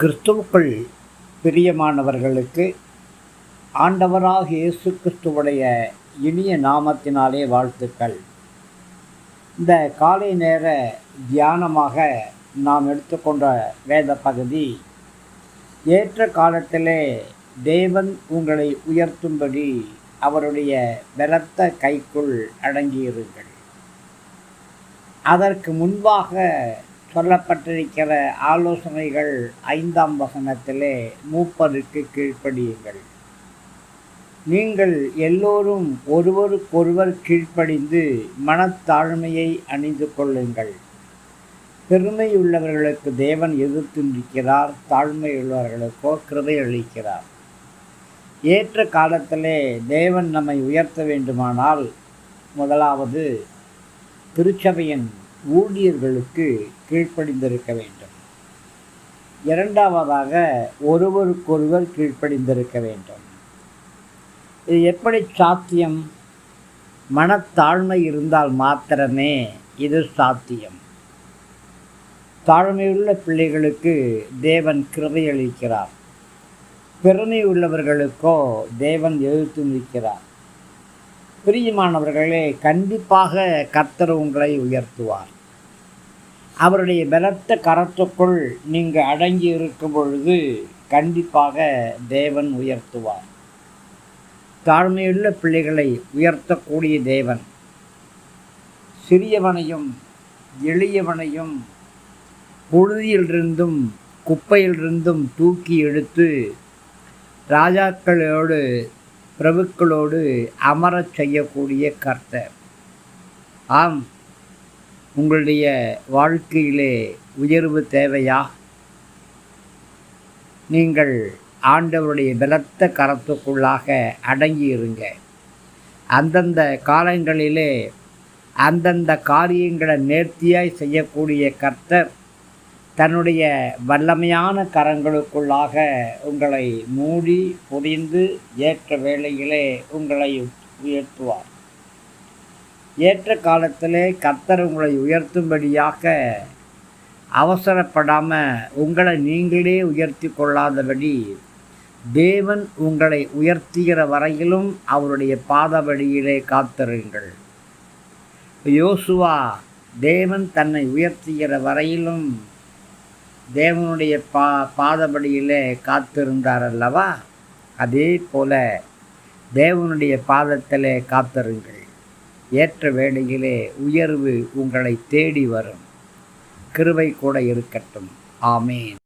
கிறிஸ்துவுக்குள் பிரியமானவர்களுக்கு ஆண்டவராக இயேசு கிறிஸ்துவுடைய இனிய நாமத்தினாலே வாழ்த்துக்கள். இந்த காலை நேர தியானமாக நாம் எடுத்துக்கொண்ட வேத பகுதி ஏற்ற காலத்திலே தேவன் உங்களை உயர்த்தும்படி அவருடைய பலத்த கைக்குள் அடங்கியிருங்கள். அதற்கு முன்பாக சொல்லப்பட்டிருக்கிற ஆலோசனைகள் ஐந்தாம் வசனத்திலே மூப்பருக்கு கீழ்ப்படியுங்கள். நீங்கள் எல்லோரும் ஒருவருக்கொருவர் கீழ்ப்படிந்து மனத்தாழ்மையை அணிந்து கொள்ளுங்கள். பெருமையுள்ளவர்களுக்கு தேவன் எதிர்த்து நிற்கிறார் தாழ்மையுள்ளவர்களுக்கோ கிருதை அளிக்கிறார் ஏற்ற காலத்திலே தேவன் நம்மை உயர்த்த வேண்டுமானால் முதலாவது திருச்சபையின் ஊழியர்களுக்கு கீழ்ப்படிந்திருக்க வேண்டும். இரண்டாவதாக ஒருவருக்கொருவர் கீழ்ப்படிந்திருக்க வேண்டும். இது எப்படி சாத்தியம்? மனத்தாழ்மை இருந்தால் மாத்திரமே இது சாத்தியம். தாழ்மையுள்ள பிள்ளைகளுக்கு தேவன் கிருபை அளிக்கிறார். பெருமை உள்ளவர்களுக்கோ தேவன் எழுத்து நிற்கிறார் பிரியமானவர்களே கண்டிப்பாக கர்த்தர் உங்களை உயர்த்துவார். அவருடைய பலத்த கரத்துக்குள் நீங்கள் அடங்கி இருக்கும் பொழுது கண்டிப்பாக தேவன் உயர்த்துவார். தாழ்மையுள்ள பிள்ளைகளை உயர்த்தக்கூடிய தேவன். சிறியவனையும் எளியவனையும் புழுதியிலிருந்தும் குப்பையிலிருந்தும் தூக்கி எடுத்து ராஜாக்களோடு பிரபுக்களோடு அமரச் செய்யக்கூடிய கர்த்தர். ஆம் உங்களுடைய வாழ்க்கையிலே உயர்வு தேவையா? நீங்கள் ஆண்டவருடைய பலத்த கரத்துக்குள்ளாக அடங்கி இருங்க அந்தந்த காலங்களிலே அந்தந்த காரியங்களை நேர்த்தியாய் செய்யக்கூடிய கர்த்தர் தன்னுடைய வல்லமையான கரங்களுக்குள்ளாக உங்களை மூடி புரிந்து ஏற்ற வேளையிலே உங்களை உயர்த்துவார். ஏற்ற காலத்திலே கர்த்தர் உங்களை உயர்த்தும்படியாக அவசரப்படாமல் உங்களை நீங்களே உயர்த்தி கொள்ளாதபடி தேவன் உங்களை உயர்த்துகிற வரையிலும் அவருடைய பாதபடியிலே காத்திருங்கள். யோசுவா தேவன் தன்னை உயர்த்துகிற வரையிலும் தேவனுடைய பா பாதபடியிலே காத்திருந்தார் அல்லவா? அதே போல தேவனுடைய பாதத்திலே காத்திருங்கள். ஏற்ற வேளையிலே உயர்வு உங்களை தேடி வரும். கிருவை கூட இருக்கட்டும். ஆமேன்.